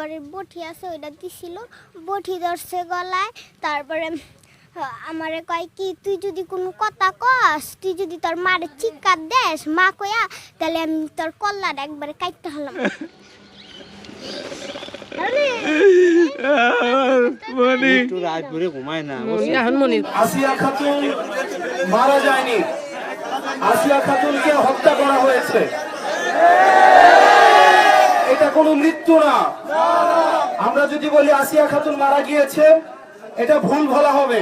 ঘরের বটি আছে ওইটা দিছিল। বটি ধরছে গলায় তারপরে আমারে কয় কি তুই যদি কোনো কথা কস তুই যদি তোর মারে চিৎকার দেস মা কয়া তাহলে আমি তোর কল্লার একবারে কাটতে হলাম। একটু রাত ভরে ঘুমায় না এখন মনির আসিয়া খাতুন মারা যায়নি। আসিয়া খাতুনকে হত্যা করা হয়েছে। এটা কোনো মৃত্যু না। আমরা যদি বলি আসিয়া খাতুন মারা গিয়েছে এটা ভুল বলা হবে।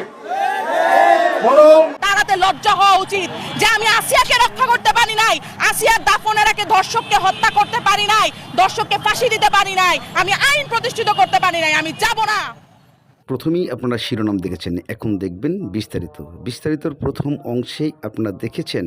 বরং তারাতে লজ্জা হওয়া উচিত যে আমি আসিয়াকে রক্ষা করতে পারি নাই আসিয়ার দাফনের আগে ধর্ষককে হত্যা করতে পারি নাই দর্শককে ফাঁসি দিতে পারি নাই আমি আইন প্রতিষ্ঠিত করতে পারি নাই আমি যাব না। প্রথমেই আপনারা শিরোনাম দেখেছেন এখন দেখবেন বিস্তারিত। বিস্তারিতর প্রথম অংশেই আপনারা দেখেছেন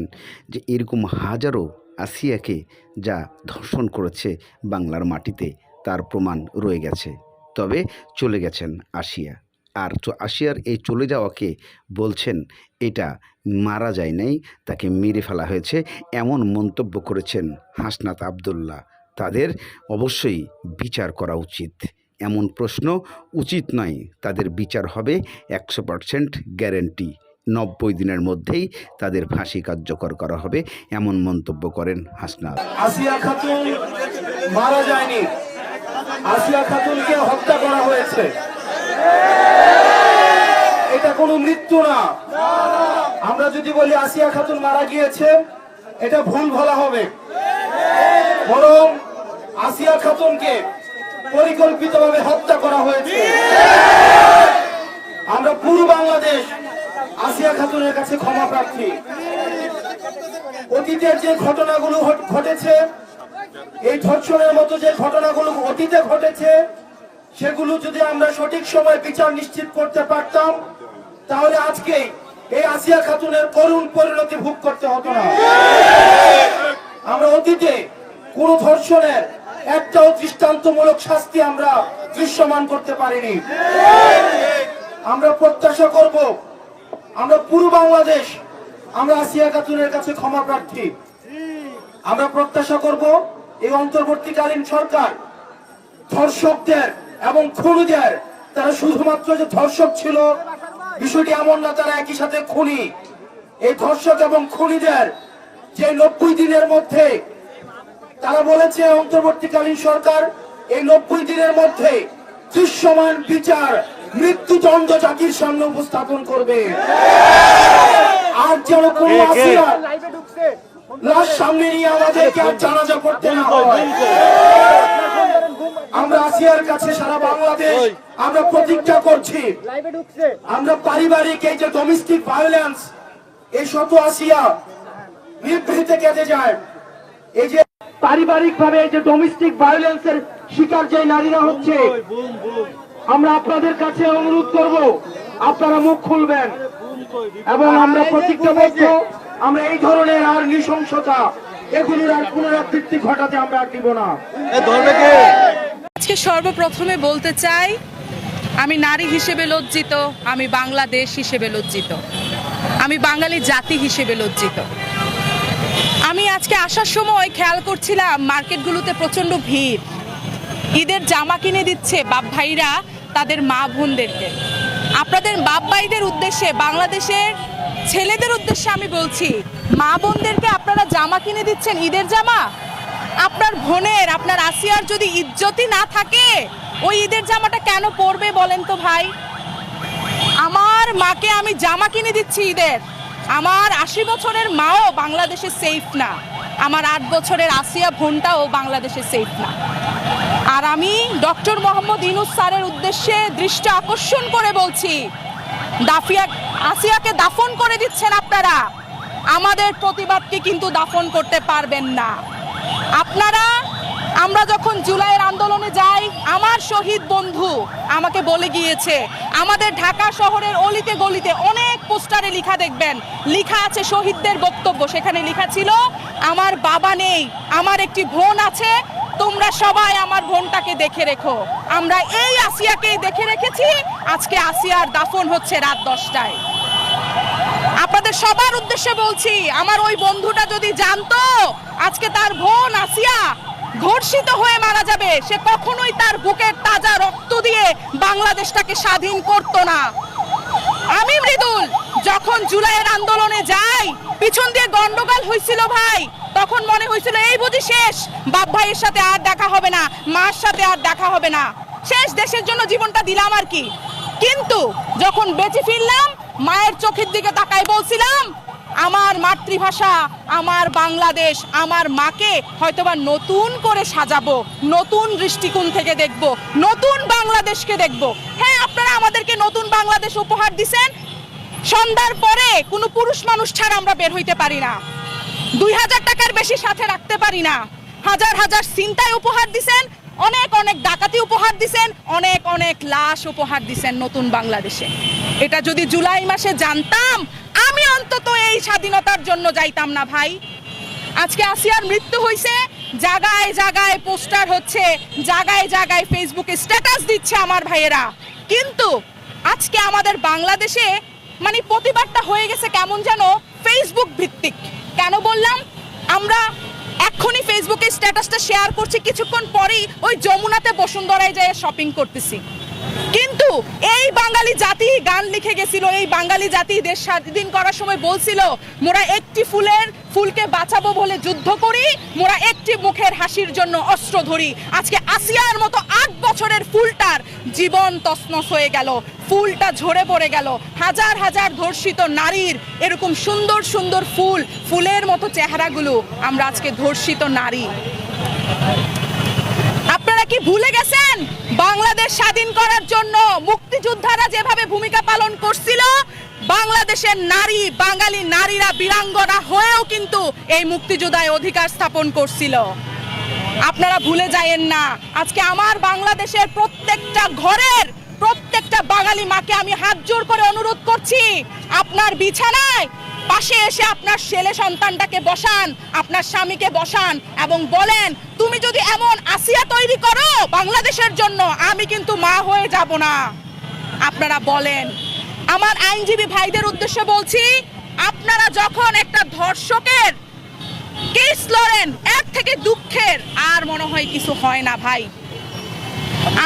যে এরকম হাজারো আসিয়াকে যা ধর্ষণ করেছে বাংলার মাটিতে, তার প্রমাণ রয়ে গেছে। তবে চলে গেছেন আসিয়া। আর আসিয়ার এই চলে যাওয়াকে বলছেন, এটা মারা যায় নাই, তাকে মেরে ফেলা হয়েছে, এমন মন্তব্য করেছেন হাসনাত আবদুল্লাহ। তাদের অবশ্যই বিচার করা উচিত। এমন প্রশ্ন উচিত নয়, তাদের বিচার হবে একশো পারসেন্ট গ্যারেন্টি। নব্বই দিনের মধ্যেই তাদের ফাঁসি কার্যকর করা হবে, এমন মন্তব্য করেন হাসনাত। আসিয়া খাতুন মারা যায়নি। আসিয়া খাতুনকে হত্যা করা হয়েছে। এটা কোনো মৃত্যু না। আমরা যদি বলি আসিয়া খাতুন মারা গিয়েছে, এটা ভুল বলা হবে। বরং আসিয়া খাতুনকে পরিকল্পিতভাবে হত্যা করা হয়েছে। আমরা পুরো বাংলাদেশ আসিয়া খাতুনের কাছে ক্ষমা প্রার্থী। অতীতের যে ঘটনাগুলো ঘটেছে, এই ধর্ষণের মতো যে ঘটনাগুলো অতীতে ঘটেছে, সেগুলো যদি আমরা সঠিক সময় বিচার নিশ্চিত করতে পারতাম, তাহলে আজকে এই আসিয়া খাতুনের করুণ পরিণতি ভোগ করতে হতো না। আমরা অতীতে কোন ধর্ষণের একটাও দৃষ্টান্তমূলক শাস্তি আমরা দৃশ্যমান করতে পারিনি। আমরা প্রত্যাশা করব আমরা পুরো বাংলাদেশ, আমরা আসিয়া খাতুনের কাছে ক্ষমা প্রার্থী। আমরা প্রত্যাশা করব এই অন্তর্বর্তীকালীন সরকার ধর্ষকদের এবং খুনিদের, তারা শুধুমাত্র যে ধর্ষক ছিল, বিষয়টি এমন না, তারা একই সাথে খুনি। এই ধর্ষক এবং খুনিদের যে নব্বই দিনের মধ্যে, তারা বলেছে অন্তর্বর্তীকালীন সরকার, এই নব্বই দিনের মধ্যে দৃশ্যমান বিচার মৃত্যুদণ্ড জাতির সামনে উপস্থাপন করবে। আর যেন কোন লাশ সামনে নিয়ে আমাদেরকে আর জানাজা করতে না হয়। আমরা আসিয়ার কাছে সারা বাংলাদেশ আমরা প্রতিজ্ঞা করছি। আমরা পারিবারিক এই যে ডোমেস্টিক ভায়োলেন্স এই শত আসিয়া নিভৃতে কেঁদে যায়। এই যে পারিবারিক ভাবে এই যে ডোমেস্টিক ভায়োলেন্সের শিকার যে নারীরা হচ্ছে আমরা আপনাদের কাছে অনুরোধ করব আপনারা মুখ খুলবেন এবং আমরা প্রতিজ্ঞাবদ্ধ আমরা এই ধরনের আর নৃশংসতা এগুলোর আর পুনরাবৃত্তি ঘটাতে আমরা আর দিব না। আজকে সর্বপ্রথমে বলতে চাই আমি নারী হিসেবে লজ্জিত আমি বাংলাদেশ হিসেবে লজ্জিত আমি বাঙালি জাতি হিসেবে লজ্জিত। আমি আজকে আসার সময় খেয়াল করছিলাম মার্কেটগুলোতে প্রচণ্ড ভিড়। ঈদের জামা কিনে দিচ্ছে বাপ ভাইরা তাদের মা বোনদেরকে। আপনাদের বাপ ভাইদের উদ্দেশ্যে, বাংলাদেশের ছেলেদের উদ্দেশ্যে আমি বলছি, মা বোনদেরকে আপনারা জামা কিনে দিচ্ছেন ঈদের জামা? আপনার বোনের, আপনার আসিয়ার যদি ইজ্জতই না থাকে, ওই ঈদের জামাটা কেন পরবে বলেন তো ভাই? আমার মাকে আমি জামা কিনে দিচ্ছি ঈদের। আমার আশি বছরের মাও বাংলাদেশে সেফ না। আমার আট বছরের আসিয়া বোনটাও বাংলাদেশে সেফ না। আর আমি ডক্টর মোহাম্মদ ইনুস স্যারের উদ্দেশ্যে দৃষ্টি আকর্ষণ করে বলছি, দাফিয়া আসিয়াকে দাফন করে দিচ্ছেন আপনারা। আমাদের প্রতিবাদকে কিন্তু দাফন করতে পারবেন না। আপনারা, আমরা যখন জুলাইয়ের আন্দোলনে যাই, আমার শহীদ বন্ধু আমাকে বলে গিয়েছে, আমাদের ঢাকা শহরের অলিতে গলিতে অনেক পোস্টারে লিখা দেখবেন। লিখা আছে শহীদদের বক্তব্য, সেখানে লেখা ছিল, আমার বাবা নেই, আমার একটি বোন আছে তোমরা সবাই আমার বোনটাকে দেখে রেখো। আমরা এই আসিয়াকেই দেখে রেখেছি। আজকে আসিয়ার দাফন হচ্ছে রাত দশটায়। আপনাদের সবার উদ্দেশ্যে বলছি, আমার ওই বন্ধুটা যদি জানতো, আজকে তার বোন আসিয়া ধর্ষিত হয়ে মারা যাবে, সে কখনোই তার বুকের তাজা রক্ত দিয়ে বাংলাদেশটাকে স্বাধীন করতো না। আমি মৃদুল, যখন জুলাইয়ের আন্দোলনে যাই, পিছন দিয়ে গন্ডগোল হয়েছিল ভাই তখন মনে হয়েছিল, এই বুঝি শেষ। বাপ ভাইয়ের সাথে আর দেখা হবে না, মার সাথে আর দেখা হবে না। শেষ দেশের জন্য জীবনটা দিলাম আর কি। কিন্তু যখন বেঁচে ফিরলাম, মায়ের চোখের দিকে তাকাই বলছিলাম, আমার মাতৃভাষা, আমার বাংলাদেশ, আমার মাকে হয়তোবা নতুন করে সাজাবো, নতুন দৃষ্টিকোণ থেকে দেখব, নতুন বাংলাদেশকে দেখব। হ্যাঁ আপনারা আমাদেরকে নতুন বাংলাদেশ উপহার দিছেন। সন্ধ্যার পরে কোনো পুরুষ মানুষ ছাড়া আমরা বের হইতে পারি না। দুই হাজার টাকার বেশি সাথে রাখতে পারি না। হাজার হাজার চিন্তায় উপহার দিছেন, অনেক অনেক ডাকাতি উপহার দিছেন, অনেক অনেক লাশ উপহার দিছেন নতুন বাংলাদেশে। এটা যদি জুলাই মাসে জানতাম, আমি অন্তত এই স্বাধীনতার জন্য যাইতাম না ভাই। আজকে আসিয়ার মৃত্যু হয়েছে জাগায় জাগায় পোস্টার হচ্ছে, জাগায় জাগায় ফেসবুকে স্ট্যাটাস দিচ্ছে আমার ভাইয়েরা। কিন্তু আজকে আমাদের বাংলাদেশে মানে প্রতিবাদটা হয়ে গেছে কেমন যেন ফেসবুক ভিত্তিক। কেন বললাম? আমরা এক্ষুনি ফেসবুকে স্ট্যাটাসটা শেয়ার করছি, কিছুক্ষণ পরেই ওই যমুনাতে বসুন্ধরায় যেয়ে শপিং করতেছি। কিন্তু এই বাঙালি জাতি গান লিখে গেছিল, এই বাঙালি জাতি দেশ স্বাধীন করার সময় বলছিল, মোরা একটি ফুলের, ফুলকে বাঁচাবো বলে যুদ্ধ করি মুখের হাসির জন্য অস্ত্র ধরি। আজকে আসিয়ার মতো আট বছরের ফুলটার জীবন তছনছ হয়ে গেল। ফুলটা ঝরে পড়ে গেল। হাজার হাজার ধর্ষিত নারীর এরকম সুন্দর সুন্দর ফুল, ফুলের মতো চেহারাগুলো আমরা আজকে ধর্ষিত নারী। আপনারা কি ভুলে গেছেন? বাংলাদেশ স্বাধীন করার জন্য মুক্তিযোদ্ধারা যেভাবে ভূমিকা পালন করছিল, বাংলাদেশের নারী, বাঙালি নারীরা বীরাঙ্গনা হয়েও কিন্তু এই মুক্তিযোদ্ধায় অধিকার স্থাপন করছিল। আপনারা ভুলে যায়েন না। আজকে আমার বাংলাদেশের প্রত্যেকটা ঘরের, প্রত্যেকটা বাঙালি মাকে আমি হাত জোর করে অনুরোধ করছি, আপনার বিছানায় পাশে এসে আপনার ছেলে সন্তানটাকে বসান, আপনার স্বামীকে বসান এবং বলেন, তুমি যদি এমন আসিয়া তৈরি করো বাংলাদেশের জন্য, আমি কিন্তু মা হয়ে যাব না। আপনারা বলেন। আমার আইনজীবী ভাইদের উদ্দেশ্যে বলছি, আপনারা যখন একটা ধর্ষকের কেস লড়েন থেকে দুঃখের আর মনে হয় কিছু হয় না ভাই।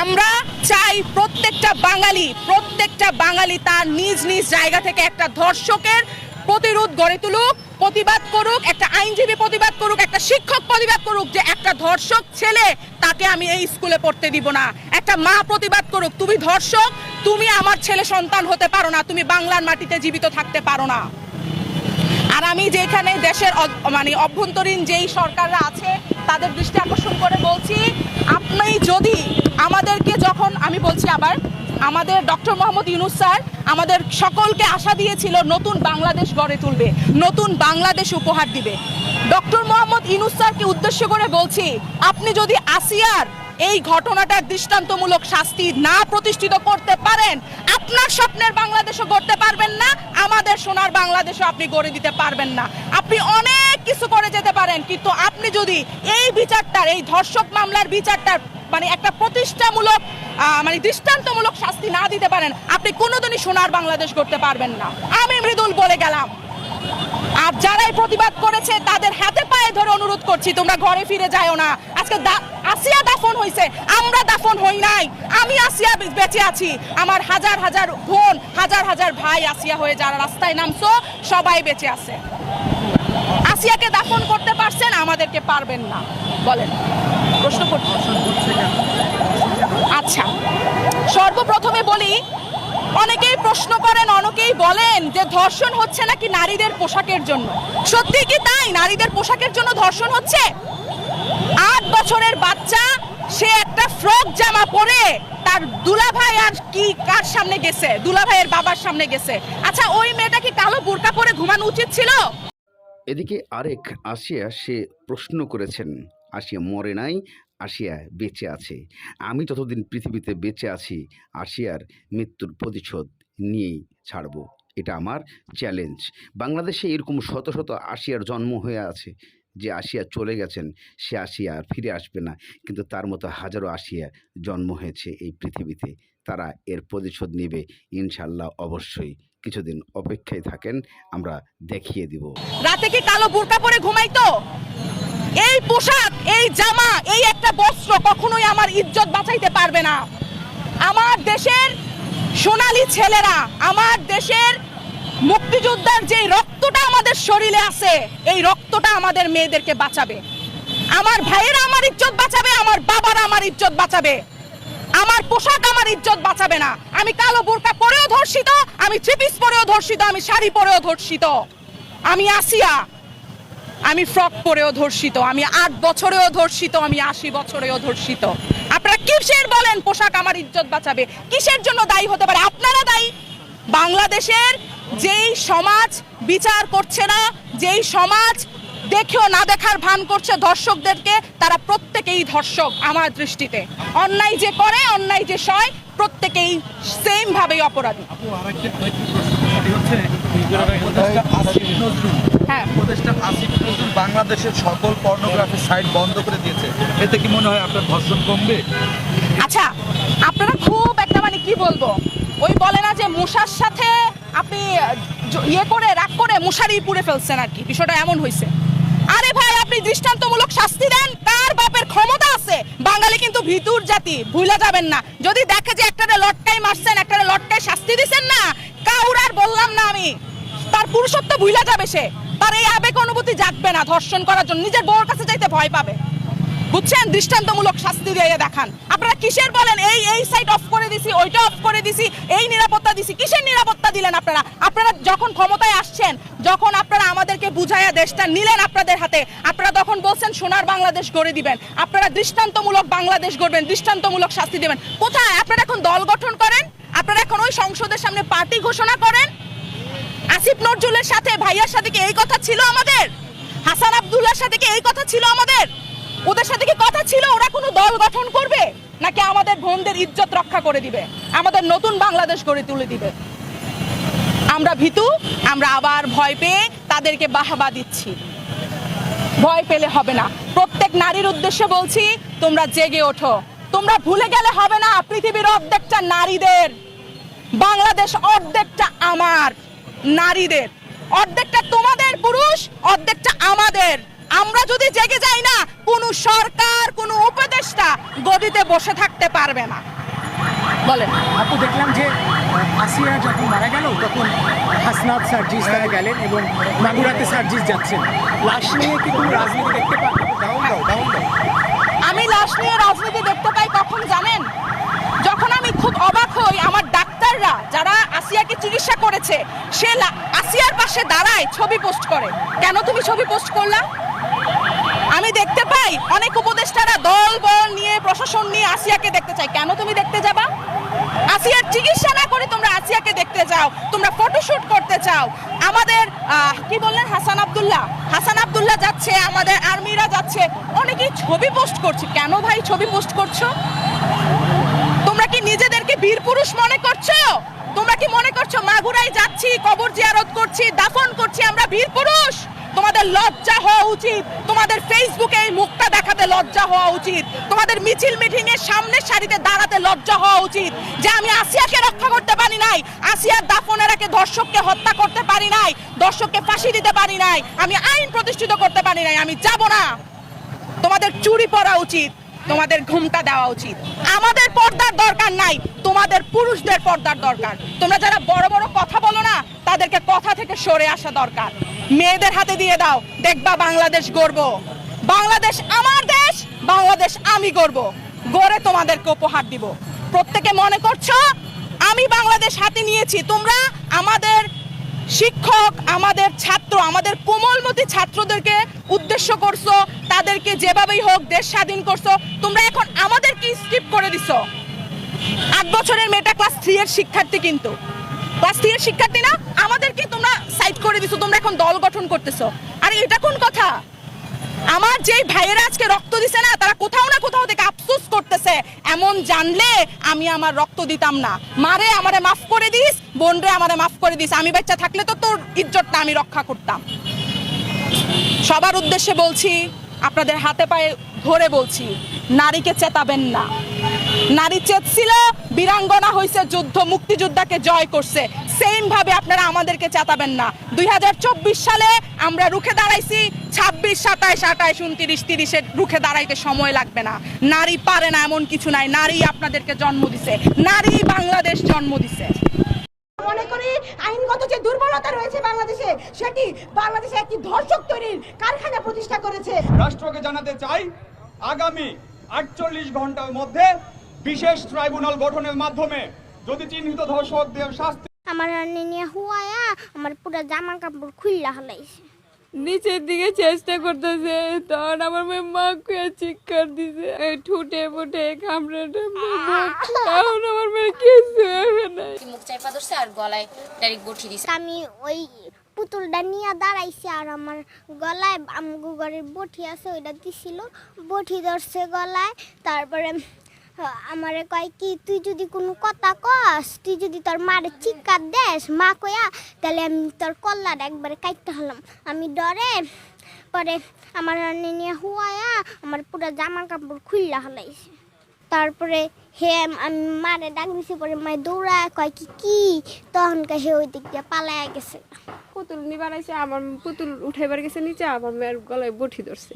আমরা চাই প্রত্যেকটা বাঙালি প্রত্যেকটা বাঙালি তার নিজ নিজ জায়গা থেকে একটা ধর্ষকের প্রতিরোধ গড়ে তুলুক, প্রতিবাদ করুক, একটা আইনজীবী প্রতিবাদ করুক, একটা শিক্ষক প্রতিবাদ করুক যে একটা ধর্ষক ছেলে তাকে আমি এই স্কুলে পড়তে দিব না। একটা মা প্রতিবাদ করুক, তুমি ধর্ষক, তুমি আমার ছেলে সন্তান হতে পারো না, তুমি বাংলার মাটিতে জীবিত থাকতে পারো না। আর আমি যেখানে দেশের মানে অভ্যন্তরীণ যেই সরকাররা আছে, তাদের দৃষ্টি আকর্ষণ করে বলছি, আপনি যদি আমাদেরকে যখন, আমি বলছি আবার, আমাদের ডক্টর মোহাম্মদ ইউনুস স্যার আমাদের সকলকে আশা দিয়েছিল নতুন বাংলাদেশ গড়ে তুলবে, নতুন বাংলাদেশ উপহার দিবে। ডক্টর মোহাম্মদ ইনুস স্যারকে উদ্দেশ্য করে বলছি, আপনি যদি আসিয়ার এই ঘটনাটার দৃষ্টান্তমূলক শাস্তি না প্রতিষ্ঠিত করতে পারেন, আপনার স্বপ্নের বাংলাদেশও গড়তে পারবেন না, আমাদের সোনার বাংলাদেশও আপনি গড়ে দিতে পারবেন না। আপনি অনেক কিছু করে যেতে পারেন, কিন্তু আপনি যদি এই বিচারটার, এই ধর্ষক মামলার বিচারটার মানে একটা প্রতিষ্ঠামূলক মানে দৃষ্টান্তমূলক শাস্তি না দিতে পারেন, আপনি কোনোদিনই সোনার বাংলাদেশ করতে পারবেন না। আমি মৃদুল বলে গেলাম। আর যারাই প্রতিবাদ করেছে, তাদের হাতে পায়ে ধরে অনুরোধ করছি, তোমরা ঘরে ফিরে যাও না। আজকে আসিয়া দাফন হইছে, আমরা দাফন হই নাই। আমি আসিয়া বেঁচে আছি। আমার হাজার হাজার বোন, হাজার হাজার ভাই আসিয়া হয়ে যারা রাস্তায় নামছো, সবাই বেঁচে আছে। আসিয়াকে দাফন করতে পারছেন, আমাদেরকে পারবেন না। বলেন। প্রশ্ন করতে আচ্ছা। সর্বপ্রথমে বলি অনেকেই প্রশ্ন করেন, অনেকেই বলেন যে ধর্ষণ হচ্ছে নাকি নারীদের পোশাকের জন্য। সত্যি কি তাই? নারীদের পোশাকের জন্য ধর্ষণ হচ্ছে? আট বছরের বাচ্চা, সে একটা ফ্রক জামা পরে তার দুলাভাই আর কি, কার সামনে গেছে? দুলাভাইয়ের বাবার সামনে গেছে। আচ্ছা ওই মেয়েটা কি কালো বোরকা পরে ঘুমানো উচিত ছিল? এদিকে আরেক আসিয়া সে প্রশ্ন করেছেন। আসিয়া মরে নাই আসিয়া বেঁচে আছে। আমি যতদিন পৃথিবীতে বেঁচে আছি, আসিয়ার মৃত্যুর প্রতিশোধ নিয়েই ছাড়ব। এটা আমার চ্যালেঞ্জ। বাংলাদেশে এরকম শত শত আসিয়ার জন্ম হয়ে আছে, যে আসিয়া চলে গেছেন, সে আসিয়া আর ফিরে আসবে না। কিন্তু তার মতো হাজারো আসিয়া জন্ম হয়েছে এই পৃথিবীতে। তারা এর প্রতিশোধ নেবে ইনশাল্লাহ অবশ্যই। কিছুদিন অপেক্ষায় থাকেন, আমরা দেখিয়ে দিব। রাতে কি কালো বোরকা পরে ঘুমাইতো এই পোশাক, এই জামা, এই একটা বস্ত্র কখনোই আমার ইজ্জত বাঁচাইতে পারবে না। আমার দেশের সোনালী ছেলেরা, আমার দেশের মুক্তিযোদ্ধার যে রক্তটা আমাদের শরীরে আছে, এই রক্তটা আমাদের মেয়েদেরকে বাঁচাবে। আমার ভাইয়েরা আমার ইজ্জত বাঁচাবে, আমার বাবারা আমার ইজ্জত বাঁচাবে। আমার পোশাক আমার ইজ্জত বাঁচাবে না। আমি কালো বোরকা পরেও ধর্ষিত, আমি থ্রি পিস পরেও ধর্ষিত, আমি শাড়ি পরেও ধর্ষিত। আমি আসিয়া আমি ফ্রক পরেও ধর্ষিত, আমি আট বছরেও ধর্ষিত, আমি আশি বছরেও ধর্ষিত। আপনারা কিসের বলেন পোশাক আমার ইজ্জত বাঁচাবে? কিসের জন্য দায়ী হতে পারে? আপনারা দায়ী। বাংলাদেশের যেই সমাজ বিচার করছে না, যেই সমাজ দেখেও না দেখার ভান করছে দর্শকদেরকে তারা প্রত্যেকেই ধর্ষক আমার দৃষ্টিতে। অন্যায় যে করে, অন্যায় যে সয়, প্রত্যেকেই সেম ভাবেই অপরাধী। উপদেষ্টা আসিফ নজরুল বাংলাদেশের সকল পর্নোগ্রাফি সাইট বন্ধ করে দিয়েছে। এতে কি মনে হয় আপনার ধর্ষণ কমবে? আচ্ছা আপনারা খুব একটা মানে কি বলব? ওই বলে না যে মশার সাথে আপনি ইয়ে করে রাগ করে মশারি পুড়ে ফেলছেন আর কি। বিষয়টা এমন হয়েছে আরে ভাই আপনি দৃষ্টান্তমূলক শাস্তি দেন কার বাপের ক্ষমতা আছে। বাঙালি কিন্তু ভিতুর জাতি ভুলে যাবেন না। যদি দেখে যে একটা লটকাই মারছেন একটা লটকাই শাস্তি দিছেন না কাউর আর বললাম না আমি। তার পুরুষত্ব ভুলে যাবে সে। তার এই আবেগ অনুভূতি জাগবে না ধর্ষণ করার জন্য। নিজের বউর কাছে যাইতে ভয় পাবে। বুঝছেন? দৃষ্টান্তমূলক শাস্তি দিয়ে দেখান। আপনারা কিসের বলেন? এই এই সাইট অফ করে দিছি, ওইটা অফ করে দিছি, এই নিরাপত্তা দিছি। কিসের নিরাপত্তা দিলেন আপনারা? আপনারা যখন ক্ষমতায় আসছেন, যখন আপনারা আমাদেরকে বুঝাইয়া দেশটা নিলেন আপনাদের হাতে, আপনারা তখন বলছেন, সোনার বাংলাদেশ গড়ে দিবেন। আপনারা দৃষ্টান্তমূলক বাংলাদেশ গড়বেন, দৃষ্টান্তমূলক শাস্তি দেবেন। কোথায়? আপনারা এখন দল গঠন করেন? আপনারা এখন ওই সংসদের সামনে পার্টি ঘোষণা করেন? আসিফ নজরুলের সাথে ভাইয়ার সাথে কি এই কথা ছিল আমাদের? হাসান আব্দুল্লাহর সাথে কি এই কথা ছিল আমাদের? ওদের সাথে কি কথা ছিল? ওরা কোনো দল গঠন করবে? নাকি আমাদের বোনদের ইজ্জত রক্ষা করে দিবে? আমাদের নতুন বাংলাদেশ গড়ে তুলে দিবে? আমরা ভীতু, আমরা আবার ভয় পেয়ে তাদেরকে বাহাবা দিচ্ছি। ভয় পেলে হবে না। প্রত্যেক নারীর উদ্দেশ্যে বলছি, তোমরা জেগে ওঠো। তোমরা ভুলে গেলে হবে না, পৃথিবীর অর্ধেকটা নারীদের। বাংলাদেশ অর্ধেকটা আমার। নারীদের। অর্ধেকটা তোমাদের পুরুষ অর্ধেকটা আমাদের। আমরা যদি জেগে যাই না কোনো সরকার কোনো উপদেষ্টা গদিতে বসে থাকতে পারবে না। বলেন। আপু দেখলাম যে আসিয়া যখন মারা গেল তখন হাসনাত সার্জিস তারা গেলেন এবং মাগুরাতে সার্জিস যাচ্ছেন। লাশ নিয়ে কি কোনো রাজনীতি দেখতে দাও আমি লাশ নিয়ে রাজনীতি দেখতে পাই কখন জানেন? যখন আমি খুব অবাক হই আমার আসিয়াকে করেছে সে আসিয়ার পাশে দাঁড়ায় ছবি পোস্ট করে। কেন তুমি ছবি পোস্ট করলা? আমি দেখতে পাই অনেক উপদেষ্টারা দল, বল নিয়ে, প্রশাসন নিয়ে আসিয়াকে দেখতে চাই কেন তুমি দেখতে যাবা? আসিয়ার চিকিৎসা না করে তোমরা আসিয়াকে দেখতে যাও, তোমরা ফটোশুট করতে চাও। আমাদের কি বললেন হাসান আব্দুল্লাহ? হাসান আবদুল্লাহ যাচ্ছে, আমাদের আর্মিরা যাচ্ছে। অনেকেই ছবি পোস্ট করছে। কেন ভাই ছবি পোস্ট করছ? তোমরা কি নিজেদেরকে বীর পুরুষ মনে করছ? তোমরা কি মনে করছ, মাগুরায় যাচ্ছি, কবর জিয়ারত করছি, দাফন করছি, আমরা বীর পুরুষ? তোমাদের লজ্জা হওয়া উচিত। তোমাদের ফেসবুকে এই মুখটা দেখাতে লজ্জা হওয়া উচিত। তোমাদের মিছিল মিটিং এর সামনের সারিতে দাঁড়াতে লজ্জা হওয়া উচিত। যে আমি আসিয়াকে রক্ষা করতে পারি নাই, আসিয়ার দাফনের আগে দর্শককে হত্যা করতে পারি নাই, দর্শককে ফাঁসি দিতে পারি নাই, আমি আইন প্রতিষ্ঠিত করতে পারি নাই, আমি যাব না। তোমাদের চুরি পরা উচিত। তোমাদের ঘুমটা দেওয়া উচিত। আমাদের পর্দার দরকার নাই, তোমাদের পুরুষদের পর্দার দরকার। তোমরা যারা বড় বড় কথা বলো না, তাদেরকে কথা থেকে সরে আসা দরকার। মেয়েদের হাতে দিয়ে দাও, দেখবা বাংলাদেশ গড়ব। বাংলাদেশ আমার দেশ, বাংলাদেশ আমি গড়ব। গড়ে তোমাদেরকে উপহার দিব। প্রত্যেকে মনে করছ, আমি বাংলাদেশ হাতে নিয়েছি, তোমরা আমাদের শিক্ষক, আমাদের ছাত্র, আমাদের কোমলমতি ছাত্রদেরকে উদ্দেশ্য করছ, তাদেরকে যেভাবেই হোক দেশ স্বাধীন করছ, তোমরা এখন আমাদেরকে স্কিপ করে দিছো। আট বছরের মেয়েটা ক্লাস থ্রি এর শিক্ষার্থী কিন্তু। ক্লাস থ্রি এর শিক্ষার্থী না, আমাদেরকে তোমরা সাইড করে দিছো, তোমরা এখন দল গঠন করতেছো। আর এটা কোন কথা? আমার যেই ভাইয়েরা আজকে রক্ত দিছে না, তারা কোথাও না কোথাও থেকে আফসোস করতেছে। এমন জানলে আমি আমার রক্ত দিতাম না। মারে আমারে মাফ করে দিস বোন রে আমারে মাফ করে দিস। আমি বাচ্চা থাকলে তো তোর ইজ্জতটা আমি রক্ষা করতাম। সবার উদ্দেশ্যে বলছি, আপনাদের হাতে পায়ে ধরে বলছি, নারীকে চেতাবেন না। নারী চেতছিল, বীরাঙ্গনা হয়েছে যুদ্ধ, মুক্তিযোদ্ধাকে জয় করছে। সেম ভাবে আপনারা আমাদেরকে চেতাবেন না। দুই হাজার চব্বিশ সালে আমরা রুখে দাঁড়াইছি ছাব্বিশ সাতাইশ আঠাইশ উনত্রিশ তিরিশে রুখে দাঁড়াইতে সময় লাগবে না। নারী পারে না এমন কিছু নাই। নারী আপনাদেরকে জন্ম দিছে। নারী বাংলাদেশ জন্ম দিছে। মনে করি আইনগত যে দুর্বলতা রয়েছে বাংলাদেশে সেটি বাংলাদেশে একটি ধর্ষক তৈরির কারখানা প্রতিষ্ঠা করেছে। রাষ্ট্রকে জানাতে চাই আগামী আটচল্লিশ ঘণ্টার মধ্যে বিশেষ ট্রাইব্যুনাল গঠনের মাধ্যমে যদি চিহ্নিত ধর্ষকদের শাস্তি আমার নিয়ে হুয়ায়া আমার পুরো জামা কাপড় খুললা হলাইছে। নিচের দিকে চেষ্টা করতেছে তখন আমার মেয়ে মা কুয়া চিৎকার দিছে। এই ঠুটে ফুটে কামড়ে টামড়ে এখন আমার মেয়ে কিছু হবে না মুখ চাইপা ধরছে আর গলায় ডাইরেক্ট বঠি দিছে। আমি ওই পুতুলটা নিয়ে দাঁড়াইছি আর আমার গলায় আমগু ঘরের বটি আছে ওইটা দিছিল। বটি ধরছে গলায় তারপরে আমারে কয় কি, তুই যদি কোনো কথা কস, তুই যদি তোর মারে চিৎকার দেস, মা কয়া, তাহলে আমি তোর কল্লার একবারে কাটতে হলাম। আমি ডরে, পরে আমার নিয়ে হুয়ায়া, আমার পুরো জামা কাপড় খুললা হলাইছে। তারপরে হে আমি মারে ডাক দিছি, পরে মায় দৌড়ায় কয় কি কি? তখন কে হে ওই দিক দিয়ে পালায় গেছে। পুতুল নি বানাইছে আমার পুতুল উঠাইবার গেছে নিচে, আমার মেয়ের গলায় বঠি ধরছে।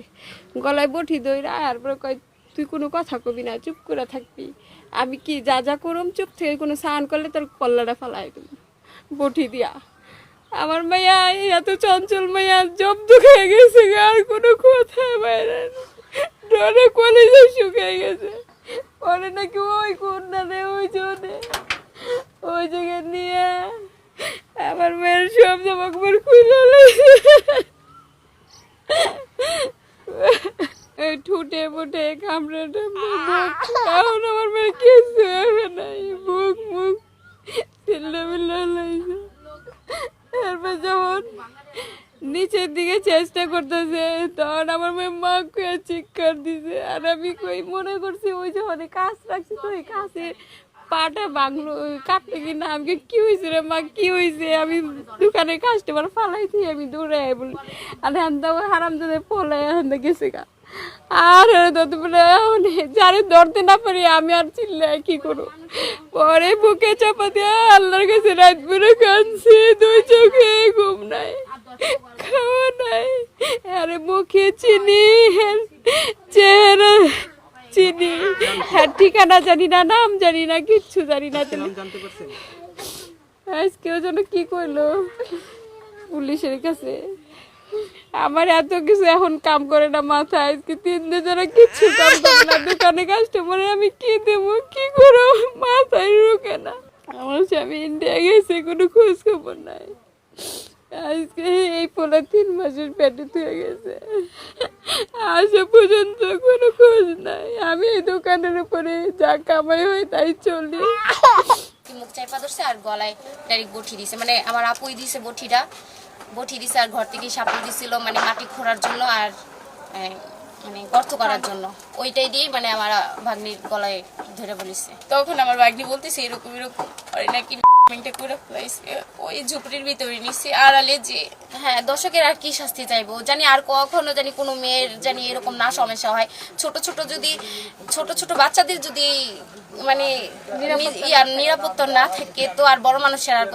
গলায় বঠি ধইরা আর পরে কয় তুই কোনো কথা কবি না, চুপ করে থাকবি। আমি কি যা যা করুম, চুপ থেকে কোনো স্নান করলে তোর কল্লাটা ফালাই দেব। বঠি দিয়া। আমার মাইয়া এত চঞ্চল মাইয়া জব্দ খেয়ে গেছে আর কোনো কথা বাইরে। ডরে কলেজে শুকিয়ে গেছে। পরে নাকি ওই কন্যা রে ওই জন্য ওই জায়গায় নিয়ে আমার মেয়ের সব জামা কাপড় খুলে ঠুটে ফুটে কামড়ে এখন আমার মেয়ের কিছু হবে নাই। মুখ মুখ চিল্লা মিল্লা লাগছে। তারপর যখন নিচের দিকে চেষ্টা করতেছে তখন আমার মেয়ে মা কুয়া চিৎকার দিছে। আর আমি কই মনে করছি ওই যে অনেক কাজ রাখছি তো ওই কাছে পাটা বাংলো কাটতে কিনা আমাকে কি হয়েছে রে মা? কি হয়েছে আমি দোকানে কাস্টমার ফালাইছি আমি দৌড়ে বলি। আর হ্যান হারাম দাদা পলাই হ্যান গেছে গা। আর যারে ধরতে না পারি আমি আর চিল্লাই কি করব? পরে বুকে চাপা দিয়ে আল্লাহর কাছে রাত পুরো কাঁদছি দুই চোখে ঘুম নাই খাওয়া নাই। আরে মুখে চিনি চেহারা চিনি। হ্যাঁ ঠিকানা জানি না নাম জানি না কিচ্ছু জানি না। আজকেও যেন কি করল পুলিশের কাছে। আমার এত কিছু এখন কাম করে না মাথায়। আজকে তিন দিন ধরে কিচ্ছু কাম করে না। দোকানে কাস্টমারে আমি কি দেবো, কি করো মাথায় রুকে না। আমার স্বামী ইন্ডিয়া গেছে, কোনো খোঁজ খবর নাই। আজকে এই পোলা তিন মাসের পেটে ধুয়ে গেছে। আসা পর্যন্ত কোনো খোঁজ নাই। আমি এই দোকানের উপরে যা কামাই হয় তাই চলি। মুখ চাইপা ধরছে আর গলায় ডাইরেক্ট বঠি দিছে। মানে আমার আপুই দিছে বঠিটা বঠি দিছে আর ঘর থেকে সাপড় দিছিল মানে মাটি খোঁড়ার জন্য আর মানে গর্ত করার জন্য। ওইটাই দিয়ে মানে আমার ভাগ্নির গলায় ধরে বলিছে। তখন আমার ভাগ্নি বলতেছে এরকম এরকম নাকি মিনটা করে ফেলাইছে। ওই ঝুপড়ির ভিতরে নিচ্ছে আড়ালে যে হ্যাঁ দর্শকের আর কি শাস্তি চাইব? জানি আর কখনো জানি কোনো মেয়ের জানি এরকম না সমস্যা হয়। ছোট ছোট যদি ছোট ছোট বাচ্চাদের যদি মানে নিরাপত্তা না থাকে তো আর বড় মানুষের আর